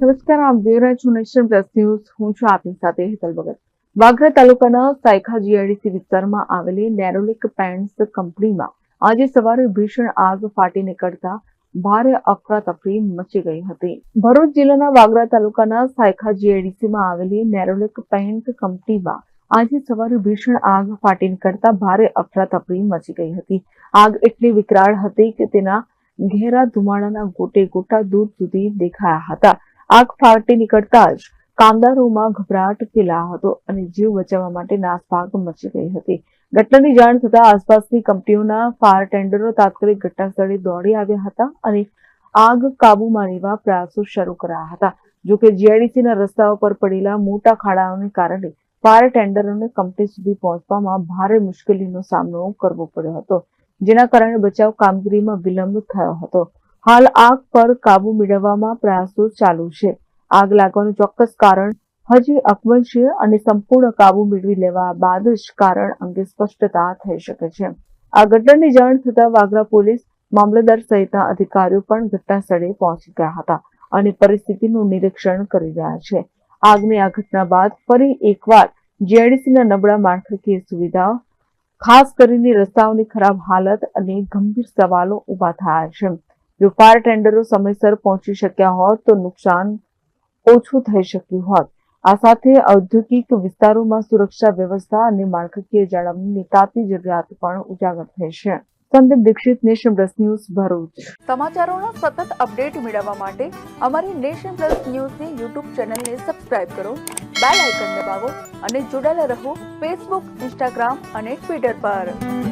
નમસ્કાર, આપ જોઈ રહ્યા છો નેશન પ્લસ ન્યૂઝ. હું છું આપની સાથે હેતલ ભગત. વાગરા તાલુકાના સાયખા જીઆઈડીસી વિસ્તારમાં આવેલી નેરોલિક પેન્ટ્સ કંપનીમાં આજે સવારે ભીષણ આગ ફાટી નીકળતા ભારે અફરાતફરી મચી ગઈ હતી. ભરૂચ જિલ્લાના વાગરા તાલુકાના સાયખા જીઆઈડીસીમાં આવેલી નેરોલિક પેન્ટ કંપનીમાં આજે સવારે ભીષણ આગ ફાટી નીકળતા ભારે અફરાતફરી મચી ગઈ હતી. આગ એટલી વિકરાળ હતી કે તેના ઘેરા ધુમાડાના ગોટે ગોટા દૂર સુધી દેખાયા હતા. આગ ફાટી નીકળતા જ કામદારોમાં ગભરાટ ફેલા હતો અને જીવ બચાવવા માટે નાસભાગ મચી ગઈ હતી. ઘટનાની જાણ થતા આસપાસની કંપનીઓના ફાયર ટેન્ડરો તાત્કાલિક ઘટનાસ્થળે દોડી આવ્યા હતા અને આગ કાબૂમાં લેવા પ્રયાસો શરૂ કરાયા હતા. જોકે જીઆઈડીસીના રસ્તાઓ પર પડેલા મોટા ખાડાઓને કારણે ફાયર ટેન્ડરોને કંપની સુધી પહોંચવામાં ભારે મુશ્કેલીનો સામનો કરવો પડ્યો હતો, જેના કારણે બચાવ કામગીરીમાં વિલંબ થયો હતો. હાલ આગ પર કાબુ મેળવવામાં પ્રયાસો ચાલુ છે. આગ લાગવાનું ચોક્કસ કારણ હજી અકબલ છે અને સંપૂર્ણ કાબુ મેળવી લેવા બાદ જ કારણ અંગે સ્પષ્ટતા થઈ શકે છે. આ ઘટનાની જાણ થતાં વાગરા પોલીસ, મામલતદાર સહિતના અધિકારીઓ પણ ઘટના સ્થળે પહોંચી ગયા હતા અને પરિસ્થિતિનું નિરીક્ષણ કરી રહ્યા છે. આગની આ ઘટના બાદ ફરી એકવાર જીઆઈડીસીના નબળા માળખાકીય સુવિધાઓ, ખાસ કરીને રસ્તાઓની ખરાબ હાલત અને ગંભીર સવાલો ઊભા થયા છે. જો ફાયર ટેન્ડરો સમયસર પહોંચી શક્યા હોત તો નુકસાન ઓછું થઈ શક્યું હોત. આ સાથે ઔદ્યોગિક વિસ્તારોમાં સુરક્ષા વ્યવસ્થા અને માળખાકીય જાળવણીની તાતી જરૂરિયાત પણ ઉજાગર થઈ છે Sandeep Dikshit, Nation Plus news, Bharuch. સમાચારોના સતત અપડેટ મેળવવા માટે અમારી નેશન પ્લસ ન્યૂઝની યુટ્યુબ ચેનલને સબસ્ક્રાઇબ કરો, બેલ આઇકન દબાવો અને જોડાયેલા રહો ફેસબુક, ઇન્સ્ટાગ્રામ અને ટ્વિટર પર.